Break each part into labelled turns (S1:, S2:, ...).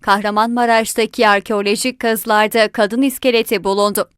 S1: Kahramanmaraş'taki arkeolojik kazılarda kadın iskeleti bulundu.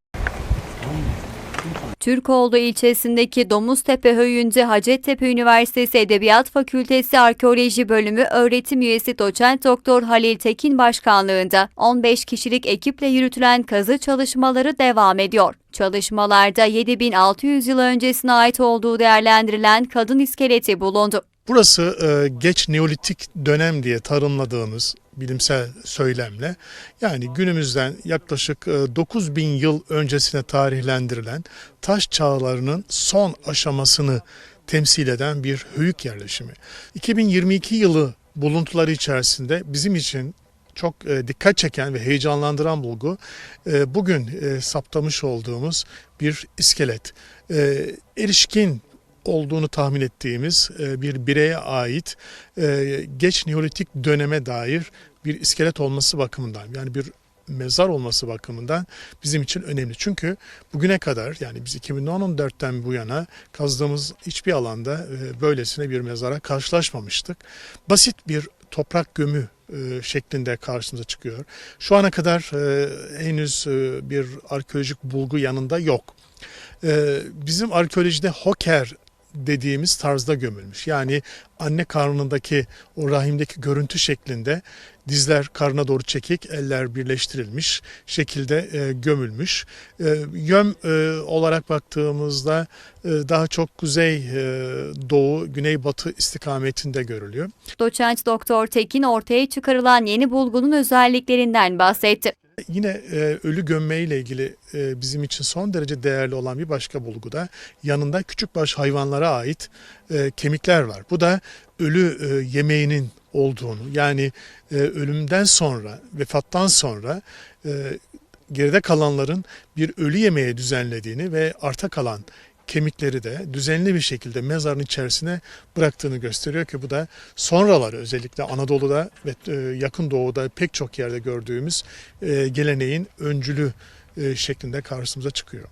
S1: Türkoğlu ilçesindeki Domuztepe Höyü'nde Hacettepe Üniversitesi Edebiyat Fakültesi Arkeoloji Bölümü öğretim üyesi doçent doktor Halil Tekin başkanlığında 15 kişilik ekiple yürütülen kazı çalışmaları devam ediyor. Çalışmalarda 7600 yıl öncesine ait olduğu değerlendirilen kadın iskeleti bulundu.
S2: Burası e, geç Neolitik dönem diye tanımladığımız bilimsel söylemle yani günümüzden yaklaşık e, 9000 yıl öncesine tarihlendirilen taş çağlarının son aşamasını temsil eden bir höyük yerleşimi. 2022 yılı buluntuları içerisinde bizim için çok e, dikkat çeken ve heyecanlandıran bulgu e, bugün e, saptamış olduğumuz bir iskelet. E, erişkin olduğunu tahmin ettiğimiz e, bir bireye ait e, geç Neolitik döneme dair bir iskelet olması bakımından yani bir mezar olması bakımından bizim için önemli. Çünkü bugüne kadar yani biz 2014'ten bu yana kazdığımız hiçbir alanda e, böylesine bir mezara karşılaşmamıştık. Basit bir toprak gömü şeklinde karşımıza çıkıyor. Şu ana kadar henüz bir arkeolojik bulgu yanında yok. Bizim arkeolojide hoker dediğimiz tarzda gömülmüş. Yani anne karnındaki o rahimdeki görüntü şeklinde dizler karnına doğru çekik, eller birleştirilmiş şekilde e, gömülmüş. E, yöm e, olarak baktığımızda e, daha çok kuzey e, doğu, güneybatı istikametinde görülüyor.
S1: Doçent Doktor Tekin ortaya çıkarılan yeni bulgunun özelliklerinden bahsetti.
S2: Yine e, ölü gömme ile ilgili e, bizim için son derece değerli olan bir başka bulgu da yanında küçükbaş hayvanlara ait e, kemikler var. Bu da ölü e, yemeğinin olduğunu yani e, ölümden sonra, vefattan sonra e, geride kalanların bir ölü yemeğe düzenlediğini ve arta kalan kemikleri de düzenli bir şekilde mezarın içerisine bıraktığını gösteriyor ki bu da sonraları özellikle Anadolu'da ve e, yakın doğuda pek çok yerde gördüğümüz e, geleneğin öncülü e, şeklinde karşımıza çıkıyor.